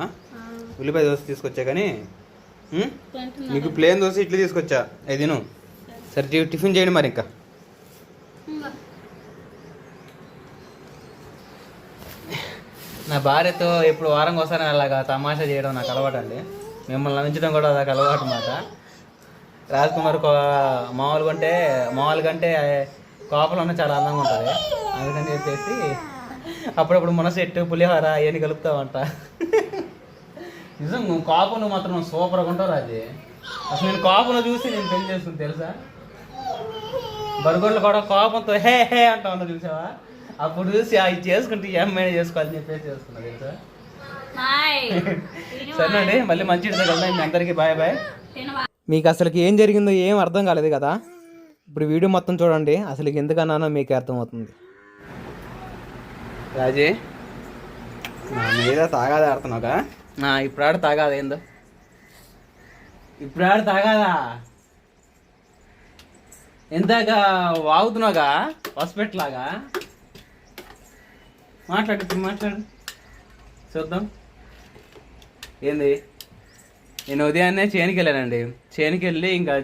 ఆ? ఉల్లిపాయ దోశ తీసుకొచ్చా కానీ? మీకు ప్లేన్ దోశ ఇడ్లీ తీసుకొచ్చా? అది తిను. సరే టిఫిన్ చేయండి మరి ఇంకా. నా భార్యతో ఇప్పుడు వారం ఒకసారి అలాగా తమాషా చేయడం నాకు అలవాటు అండి. మిమ్మల్ని నవ్వించడం కూడా నాకు అలవాటు అన్నమాట. రాజ్ కుమార్ కో- మామూలుగా అంటే మామూలుగా అంటే కోపలు ఉన్న చాలా అందంగా ఉంటుంది. అందుకని చెప్పేసి అప్పుడప్పుడు మునసెట్టు పులిహోర అవన్నీ కలుపుతావంట నిజం నువ్వు కోపం నువ్వు మాత్రం సూపర్గా ఉంటావు రాజీ. అసలు నేను కోపంలో చూసి నేను పెళ్ళి చేసుకుని తెలుసా? బరుగుళ్ళు కూడా కోపంతో హే హే అంటా ఉన్నా చూసావా? అప్పుడు చూసి అవి చేసుకుంటే అమ్మాయిని చేసుకోవాలని చెప్పేసి చేసుకున్నా తెలుసా? సరేనండి మళ్ళీ మంచి వెళ్దాం మీ అందరికీ బాయ్ బాయ్. మీకు అసలుకి ఏం జరిగిందో ఏం అర్థం కాలేదు కదా? ఇప్పుడు వీడియో మొత్తం చూడండి అసలు ఎందుకన్నానో మీకు అర్థమవుతుంది. రాజీ నా మీద తాగాదే ఆడుతున్నావుగా నా ఇప్పుడు ఆడ తాగాదా ఏందో? ఇప్పుడు ఆడ తాగాదా? ఎందాక వాగుతున్నావుగా హాస్పిటల్ లాగా. మాట్లాడు ఇప్పుడు మాట్లాడు. చూద్దాం. ఏంది? నేను ఉదయాన్నే చేనికి వెళ్ళానండి. చేనికి వెళ్ళి ఇంకా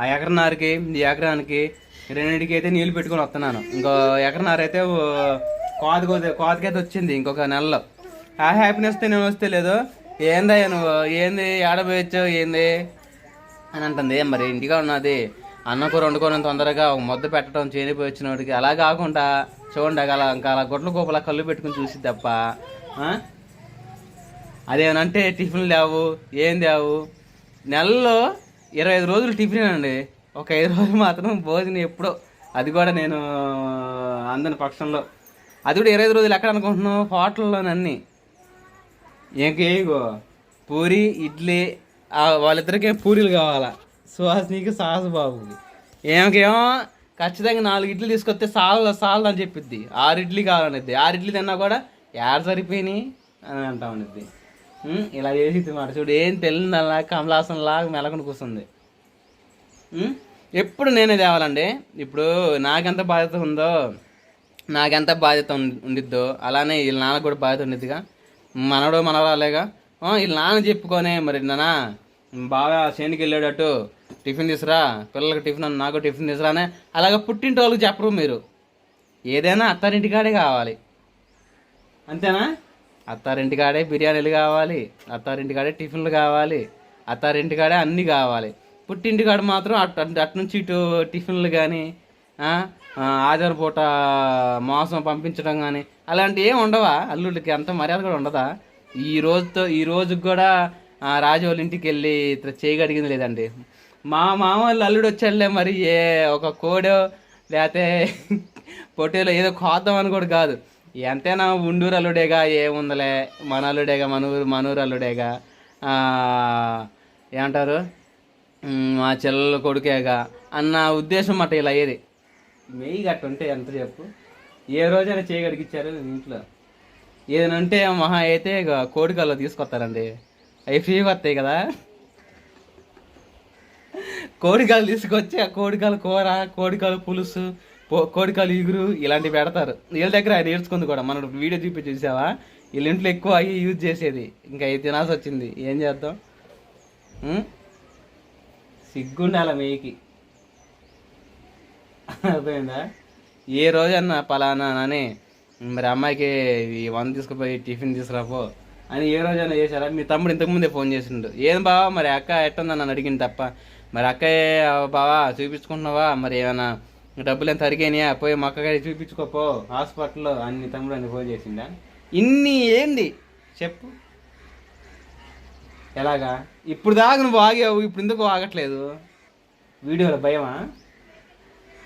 ఆ ఎకరన్నరకి ఈ ఎకరానికి రెండింటికి అయితే నీళ్ళు పెట్టుకొని వస్తున్నాను. ఇంకో ఎకరన్నర అయితే కోతకైతే వచ్చింది ఇంకొక నెలలో. ఆ హ్యాపీనెస్ నేను వస్తే లేదు. ఏందయ్యా నువ్వు? ఏంది? ఆడపోయొచ్చావు ఏంది? అని అంటుంది. మరి? ఇంటిగా ఉన్నది. అన్నకు కూర తొందరగా ఒక మొద్దు పెట్టడం చేనిపోయి వచ్చిన వాడికి అలా కాకుండా చూడండి అలా ఇంకా అలా గుడ్ల గోపల కళ్ళు పెట్టుకుని చూసి తప్ప అదేమనంటే టిఫిన్ లేవు. ఏం లేవు. నెలలో ఇరవై ఐదు రోజులు టిఫిన్ అండి. ఒక ఐదు రోజులు మాత్రం భోజనం ఎప్పుడో. అది కూడా నేను అందని పక్షంలో. అది కూడా ఇరవై ఐదు రోజులు ఎక్కడ అనుకుంటున్నావు? హోటల్లోనన్నీ ఇంకేగో పూరి ఇడ్లీ వాళ్ళిద్దరికే పూరీలు కావాలా? నీకు సాహస బాబుకి ఏమకేమో ఖచ్చితంగా నాలుగు ఇడ్లీ తీసుకొస్తే సాల్ సాల్ అని చెప్పిద్ది. ఆరు ఇడ్లీ కావాలనిద్ది. ఆరు ఇడ్లీ తిన్నా కూడా ఏడ సరిపోయినాయి అని అంటా ఉండిద్ది. ఇలా చేసి మాట. చూడు ఏం తెలియదల్లా కమలాసన్ లాగా మెలకొని కూర్చుంది ఎప్పుడు నేనే తేవాలండి? ఇప్పుడు నాకెంత బాధ్యత ఉందో నాకెంత బాధ్యత ఉండిద్దో అలానే వీళ్ళ నాన్నకు కూడా బాధ్యత ఉండిద్దిగా. మనవడు మనవరాలేగా? ఆ, నాన్న చెప్పుకోనే మరి నానా బాగా చేనికి వెళ్ళాడట్టు టిఫిన్ తీసురా. పిల్లలకి టిఫిన్ అని నాకు టిఫిన్ తీసురానే. అలాగే పుట్టింటి వాళ్ళకి చెప్పరు మీరు. ఏదైనా అత్తారింటి కాడే కావాలి. అంతేనా? అత్తారింటి కాడే బిర్యానీలు కావాలి. అత్తారింటి కాడే టిఫిన్లు కావాలి. అత్తారింటి కాడే అన్నీ కావాలి. పుట్టింటి కాడ మాత్రం అటు అటు నుంచి ఇటు టిఫిన్లు కానీ ఆధార్ పూట మోసం పంపించడం కానీ అలాంటివి ఏమి ఉండవా? అల్లుడికి అంత మర్యాద కూడా ఉండదా? ఈ రోజుతో ఈ రోజుకి కూడా రాజు వాళ్ళ ఇంటికి వెళ్ళి ఇట్లా చేయగలిగింది లేదండి. మా మామ వాళ్ళు అల్లుడు వచ్చాడులే మరి ఏ ఒక కోడో లేకపోతే పొట్టేలో ఏదో కోద్దామని కూడా కాదు. ఎంతైనా ఉండూరు అల్లుడేగా ఏముందలే మన అల్లుడేగా మన ఊరు అల్లుడేగా. ఏమంటారు? మా చెల్లెల కొడుకేగా అన్న ఉద్దేశం మాట ఇలా అయ్యేది. మెయ్యి గట్ట ఉంటే ఎంత చెప్పు? ఏ రోజైనా చేయగలిగిచ్చారు ఇంట్లో? ఏదైనా ఉంటే మహా అయితే ఇక కోడికల్లో తీసుకొస్తారండి. అవి ఫ్రీగా వస్తాయి కదా. కోడికాలు తీసుకొచ్చి ఆ కోడికాలు కూర కోడికాలు పులుసు పో- కోడికాలు ఇగురు ఇలాంటివి పెడతారు. వీళ్ళ దగ్గర ఆయన నేర్చుకుంది కూడా. మనం వీడియో చూపి చూసావా? వీళ్ళ ఇంట్లో ఎక్కువ అవి యూజ్ చేసేది. ఇంకా అవి తినాల్సి వచ్చింది. ఏం చేద్దాం? సిగ్గుండాల మేకి. అర్థమైందా? ఏ రోజన్నా పలానా అని మరి అమ్మాయికి ఈ వంద తీసుకుపోయి టిఫిన్ తీసుకురాపో అని ఏ రోజైనా చేశారా? మీ తమ్ముడు ఇంతకుముందే ఫోన్ చేసిండు. ఏం బావా మరి అక్క ఎట్టుందని నన్ను అడిగింది తప్ప. మరి అక్క బావా చూపించుకుంటున్నావా? మరి ఏమైనా డబ్బులు ఎంత అరిగాయినా పోయి మా అక్కగారి చూపించుకోపో హాస్పిటల్లో. అన్ని తమ్ముడు అని ఫోన్ చేసిండా. ఇన్ని ఏంది? చెప్పు. ఎలాగా? ఇప్పుడు దాకా నువ్వు ఆగావు ఇప్పుడు ఎందుకు ఆగట్లేదు? వీడియోలో భయమా?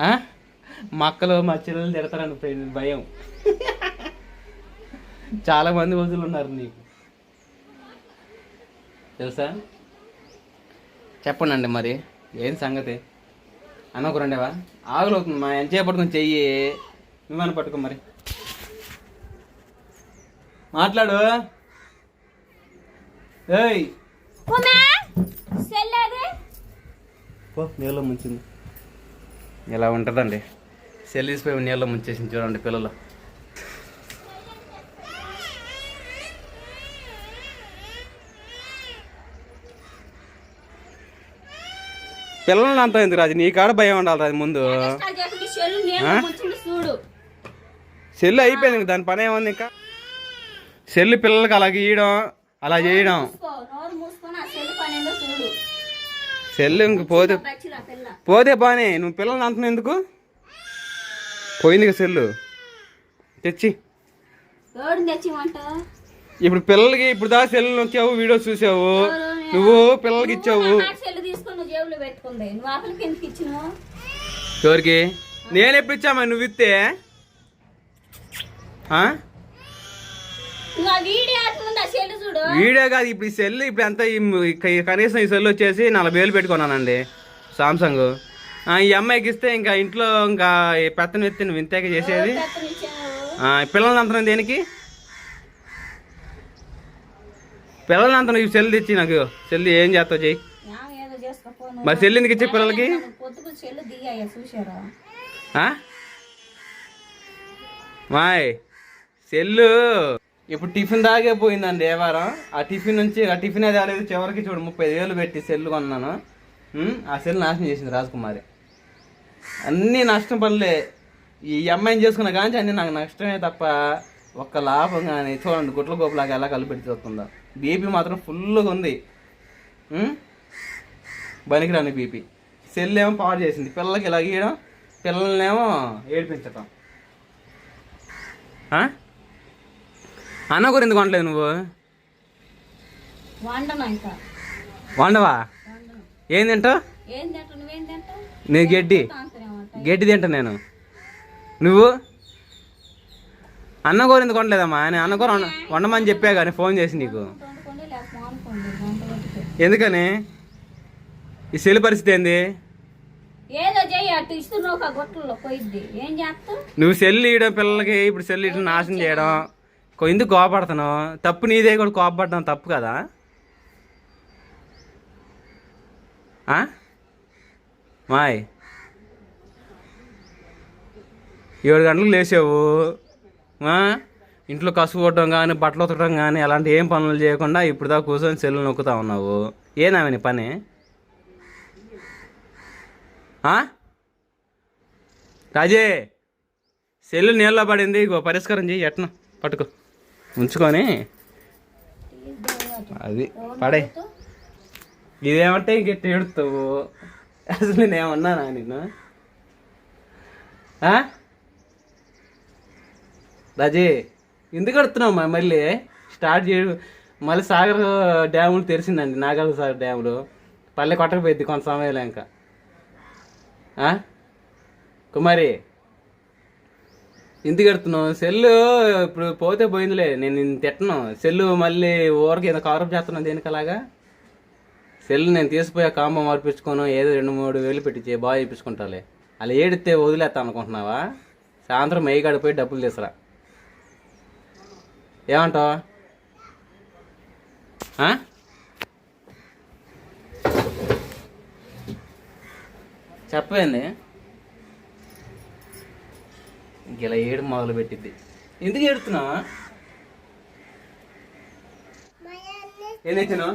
ఆ? మా అక్కలు మా చెల్లెలు తిడతారని ఫ్రెండ్ భయం. చాలా మంది వదులు ఉన్నారు నీకు. తెలుసా? చెప్పండి అండి మరి ఏం సంగతి? అన్నకురండేవా ఆగులవుతుంది మా ఎంచే పట్టుకుని చెయ్యి నువ్వని పట్టుకో మరి. మాట్లాడు. ఏయ్. ముంచింది. ఇలా ఉంటుందండి? సెల్ తీసిపోయి నీళ్ళు ముంచేసి చూడండి పిల్లలు. పిల్లల్ని అంత ఎందుకు రాజు? నీ కాడ భయం ఉండాలి రాజు ముందు. సెల్ అయిపోయింది ఇంకా దాని పని ఏముంది ఇంకా? సెల్ పిల్లలకి అలా గీయడం అలా చేయడం. సెల్ ఇంక పోతే పోతే బానే నువ్వు పిల్లల్ని అంటున్నావు ఎందుకు? పోయింది ఇక సెల్లు. తెచ్చి. ఇప్పుడు పిల్లలకి ఇప్పుడు దా సెల్ నొక్కావు వీడియో చూసావు. నువ్వు పిల్లలకి ఇచ్చావు. ఎవరికి? నేను నువ్వు ఇస్తే ఆ? నువ్వు ఆ వీడియో కాదు ఇప్పుడు ఈ సెల్ ఇప్పుడు ఎంత కనీసం ఈ సెల్ వచ్చేసి నలభై వేలు పెట్టుకున్నానండి. సామ్సంగ్ ఈ అమ్మాయికి ఇస్తే ఇంకా ఇంట్లో ఇంకా పెత్తన పెత్తనం వింతేక చేసేది. పిల్లల్ని అంతరం దేనికి? పిల్లల్ని అంతరం ఇవి సెల్ తెచ్చి నాకు. సెల్ ఏం చేస్తావు చెయ్యి. మరి సెల్ ఎందుకు ఇచ్చే పిల్లలకి? మాయ్ సెల్లు ఇప్పుడు టిఫిన్ దాగే పోయిందండి ఏ వారం. ఆ టిఫిన్ నుంచి ఆ టిఫిన్ అది రాలేదు చివరికి చూడు ముప్పై వేలు పెట్టి సెల్లు కొన్నాను. ఆ సెల్ నాశనం చేసింది రాజకుమారి. అన్నీ నష్టం పనులే ఈ అమ్మాయిని చేసుకున్న కానీ అన్నీ నాకు నష్టమే తప్ప ఒక్క లాభం కానీ చూడండి గుట్ల గోపులాగా ఎలా కలిపెట్టి చూస్తుందో. బీపీ మాత్రం ఫుల్గా ఉంది. ఉమ్? పనికిరాని బీపీ. సెల్ ఏమో పాడు చేసింది. పిల్లలకి ఇలా గీయడం పిల్లల్నేమో ఏడిపించటం? అన్న ఎందుకు వండలేదు నువ్వు? వండవా? ఏం తింటావు? నీ గడ్డి. గడ్డి తింటా నేను? నువ్వు? అన్న కూర ఎందుకు వండలేదమ్మా? నేను అన్న కూర వండ వండమని చెప్పా కానీ ఫోన్ చేసి నీకు. ఎందుకని? ఈ సెల్ పరిస్థితి ఏంది? ఏదో చెయ్యి అటు ఇస్తున్నావు ఒక గొట్టల్లో పోయిద్ది ఏం చేస్తావు? నువ్వు సెల్ ఇవ్వడం పిల్లలకి ఇప్పుడు సెల్ ఇవ్వడం నాశనం చేయడం. ఎందుకు కోపడుతున్నావు? తప్పు నీదే కూడా కోపపడడం తప్పు కదా? మాయ్. ఏడు గంటలకు లేచావు. ఇంట్లో కసుపు కొట్టడం కానీ బట్టలు ఉతకడం కానీ అలాంటి ఏం పనులు చేయకుండా ఇప్పుడు దాకా కూర్చొని సెల్లు నొక్కుతా ఉన్నావు. ఏనామే నీ పని? రాజే సెల్లు నీళ్ళలో పడింది. ఇగో పరిష్కారం చెయ్యి ఎట్న? పట్టుకో. ఉంచుకొని. అది పడే. ఇదేమంటే ఇంకెట్ట ఏడుస్తావు అసలు నేనేమన్నానా నిన్ను? ఆ? రాజే ఎందుకు కడుతున్నావు మళ్ళీ? స్టార్ట్ చేయడు. మళ్ళీ సాగర్ డ్యాములు తెరిచిందండి నాగార్జున సాగర్ డ్యాములు. పల్లె కొట్టకపోయింది కొంత సమయంలో ఇంకా కుమారి ఎందుకు కడుతున్నావు సెల్లు ఇప్పుడు పోతే పోయిందిలే నేను తిట్టను. సెల్లు మళ్ళీ ఊరికి ఏదో కవరప్ చేస్తున్నాను దేనికి అలాగా సెల్ నేను తీసిపోయా కాంబో మార్పించుకోను ఏదో రెండు మూడు వేలు పెట్టించి బాగా చేయించుకుంటాలే. అలా ఏడితే వదిలేస్తా అనుకుంటున్నావా? సాయంత్రం మెయ్యి గడిపోయి డబ్బులు తీసురా. ఏమంటావు? ఆ? చెప్పండి ఇలా ఏడు మొదలు పెట్టిద్ది. ఎందుకు ఏడుతున్నావా? ఏం తెచ్చాను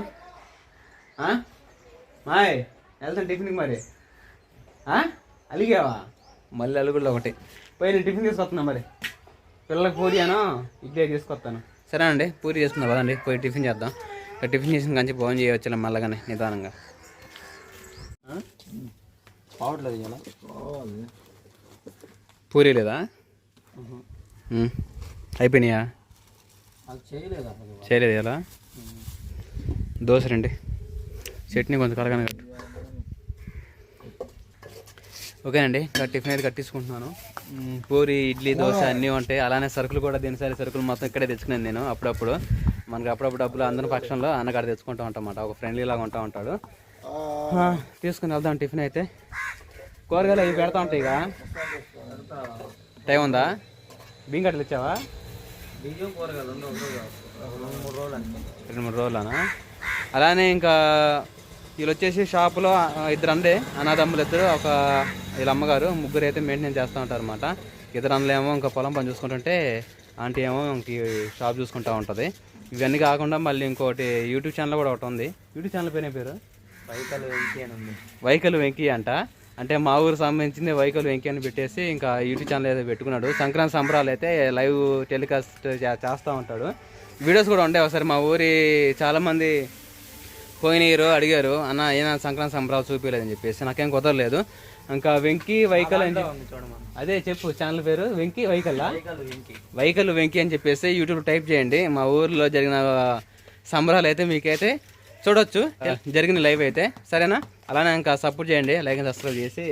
మాయ్ వెళ్తాను టిఫిన్కి మరి. అలిగావా? మళ్ళీ అలుగుల్లో ఒకటి. పోయి నేను టిఫిన్ తీసుకొస్తున్నా మరి. పిల్లలకు పూరి ఇడ్లీ తీసుకొస్తాను సరే అండి పూరి చేసుకుందాం కదండి పోయి టిఫిన్ చేద్దాం. టిఫిన్ చేసిన కంచి ఫోన్ చేయవచ్చు మళ్ళగానే నిదానంగా. పోవట్లేదు ఇలా పూరి లేదా. అయిపోయినాయా? చేయలేదు ఇలా దోశ రండి. చట్నీ కొంచెం కలగానే కట్టు ఓకేనండి ఇంకా టిఫిన్ అయితే కట్టించుకుంటున్నాను. పూరి ఇడ్లీ దోశ అన్నీ ఉంటాయి. అలానే సరుకులు కూడా దినసారి సరుకులు మొత్తం ఇక్కడే తెచ్చుకున్నాను నేను అప్పుడప్పుడు. మనకి అప్పుడప్పుడు డబ్బులు అందరి పక్షంలో అన్నగారు తెచ్చుకుంటూ ఉంటామాట ఒక ఫ్రెండ్లీ లాగా ఉంటా ఉంటాడు. తీసుకుని వెళ్దాం టిఫిన్ అయితే. కూరగాయలు ఇవి పెడతా ఉంటాయి ఇక. టైం ఉందా? బియ్యం కట్టలు ఇచ్చావా రెండు మూడు రోజులనా? అలానే ఇంకా వీళ్ళు వచ్చేసి షాపులో ఇద్దరు అందే అన్నదమ్ములు ఇద్దరు ఒక వీళ్ళ అమ్మగారు ముగ్గురు అయితే మెయింటెనెన్స్ చేస్తూ ఉంటారు అనమాట ఇద్దరు అందులో ఏమో ఇంకా పొలం పని చూసుకుంటుంటే ఆంటీ ఏమో ఇంక షాప్ చూసుకుంటూ ఉంటుంది. ఇవన్నీ కాకుండా మళ్ళీ ఇంకోటి యూట్యూబ్ ఛానల్ కూడా ఒకటి ఉంది. యూట్యూబ్ ఛానల్ పేరు పేరు? వైకల్ వెంకీ అని ఉంది. వైకల్ వెంకీ అంట. అంటే మా ఊరు సంబంధించింది వైకల్ వెంకీ అని పెట్టేసి ఇంకా యూట్యూబ్ ఛానల్ అయితే పెట్టుకున్నాడు. సంక్రాంతి సంబరాలు అయితే లైవ్ టెలికాస్ట్ చేస్తూ ఉంటాడు. వీడియోస్ కూడా ఉండే ఒకసారి మా ఊరి చాలామంది పోయిన అడిగారు అన్న ఏనా సంక్రాంతి సంబరాలు చూపించలేదని చెప్పేసి. నాకేం కుదరలేదు. ఇంకా వెంకీ వైకల్ అని అదే చెప్పు ఛానల్ పేరు? వెంకీ వైకల్లా వైకల్ వెంకీ. వైకల్ వెంకీ అని చెప్పేసి యూట్యూబ్ టైప్ చేయండి. మా ఊర్లో జరిగిన సంబరాలు అయితే మీకైతే చూడొచ్చు. జరిగిన లైవ్ అయితే. సరేనా? అలానే ఇంకా సపోర్ట్ చేయండి. లైక్ అండ్ సబ్స్క్రైబ్ చేసి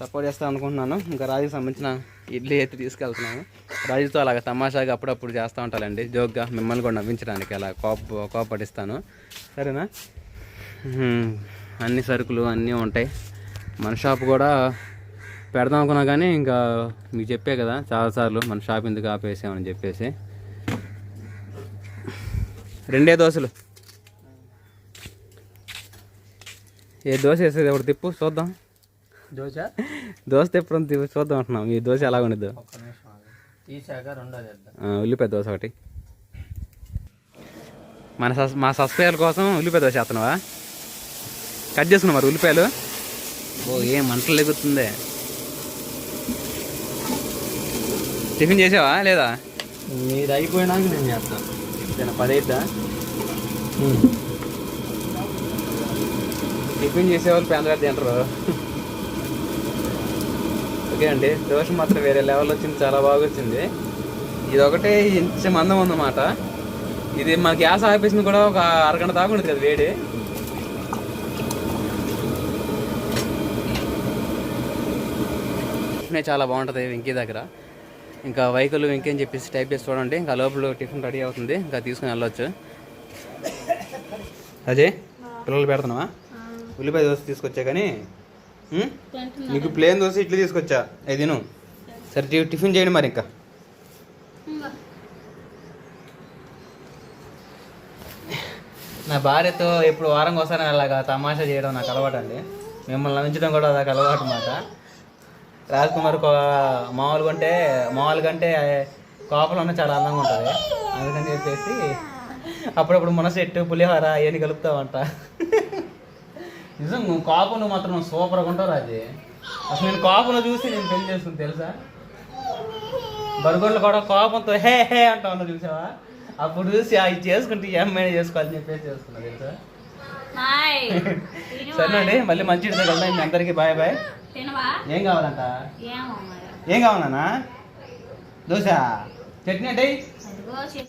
సపోర్ట్ చేస్తాను అనుకుంటున్నాను. ఇంకా రాజుకి సంబంధించిన ఇడ్లీ అయితే తీసుకెళ్తున్నాను. రాజుతో అలాగ తమాషాగా అప్పుడప్పుడు చేస్తూ ఉంటానండి. జోక్గా మిమ్మల్ని కూడా నవ్వించడానికి అలా కోప కోపడిస్తాను సరేనా. అన్ని సరుకులు అన్నీ ఉంటాయి. మన షాప్ కూడా పెడదాం అనుకున్నా కానీ ఇంకా మీకు చెప్పే కదా చాలాసార్లు మన షాప్ ఎందుకు ఆపేసామని చెప్పేసి. రెండే దోశలు. ఏ దోశ వేసేది? ఒకటి తిప్పు చూద్దాం. దోశ? దోశ తిప్పడం తిప్పు చూద్దాం అంటున్నాం. ఈ దోశ ఎలా ఉండదు ఉల్లిపాయ దోశ ఒకటి. మన సస్ మా సబ్స్క్రైబర్ కోసం ఉల్లిపాయ దోశ వేస్తున్నావా? కట్ చేసుకున్నావు మరి ఉల్లిపాయలు? ఓ ఏం మంటలు ఎగుతుందే టిఫిన్ చేసావా లేదా? మీరు అయిపోయినాక నేను చేస్తాను నేను పదైద్దా టిఫిన్ చేసేవాళ్ళు పేదగా తింటారు. ఓకే అండి దోశ మాత్రం వేరే లెవెల్ వచ్చింది చాలా బాగా వచ్చింది. ఇది ఒకటే ఇంచ మందం ఉందన్నమాట ఇది మన గ్యాస్ ఆపేసింది కూడా ఒక అరగంట దాకా ఉండదు కదా వేడి. టిఫిన్ చాలా బాగుంటుంది వెంకీ దగ్గర. ఇంకా వైకులు వెంకీ అని చెప్పేసి టైప్ చేసి చూడండి. ఇంకా లోపల టిఫిన్ రెడీ అవుతుంది. ఇంకా తీసుకుని వెళ్ళొచ్చు. అజయ్ పిల్లలు పెడుతున్నావా? ఉల్లిపాయ దోశ తీసుకొచ్చా కానీ? నీకు ప్లేన్ దోశ ఇడ్లీ తీసుకొచ్చా? అది తిను. సరే టిఫిన్ చేయండి మరి ఇంకా. నా భార్యతో ఇప్పుడు వారం ఒకసారి అలాగా తమాషా చేయడం నాకు అలవాటు అండి మిమ్మల్ని నవ్వించడం కూడా నాకు అలవాటు అన్నమాట రాజ్ కుమార్ మామూలుగా అంటే మామూలుగా అంటే కోపలు ఉన్న చాలా అందంగా ఉంటుంది. అందుకని చెప్పేసి అప్పుడప్పుడు మునసెట్టు పులిహోర అవన్నీ కలుపుతావంట నిజం నువ్వు కోపం నువ్వు మాత్రం సూపర్గా ఉంటావు రాజీ. అసలు నేను కోపంలో చూసి నేను పెళ్ళి చేసుకుని తెలుసా? బరుగుళ్ళు కూడా కోపంతో హే హే అంటా ఉన్నా చూసావా? అప్పుడు చూసి అది చేసుకుంటే అమ్మాయిని చేసుకోవాలని చెప్పేసి చేసుకున్నా తెలుసా? సరేనండి మళ్ళీ మంచి మీ అందరికీ బాయ్ బాయ్. తినవా? ఏం కావాలంట? ఏం కావాలన్నా? దోశ? చట్నీ అంటే?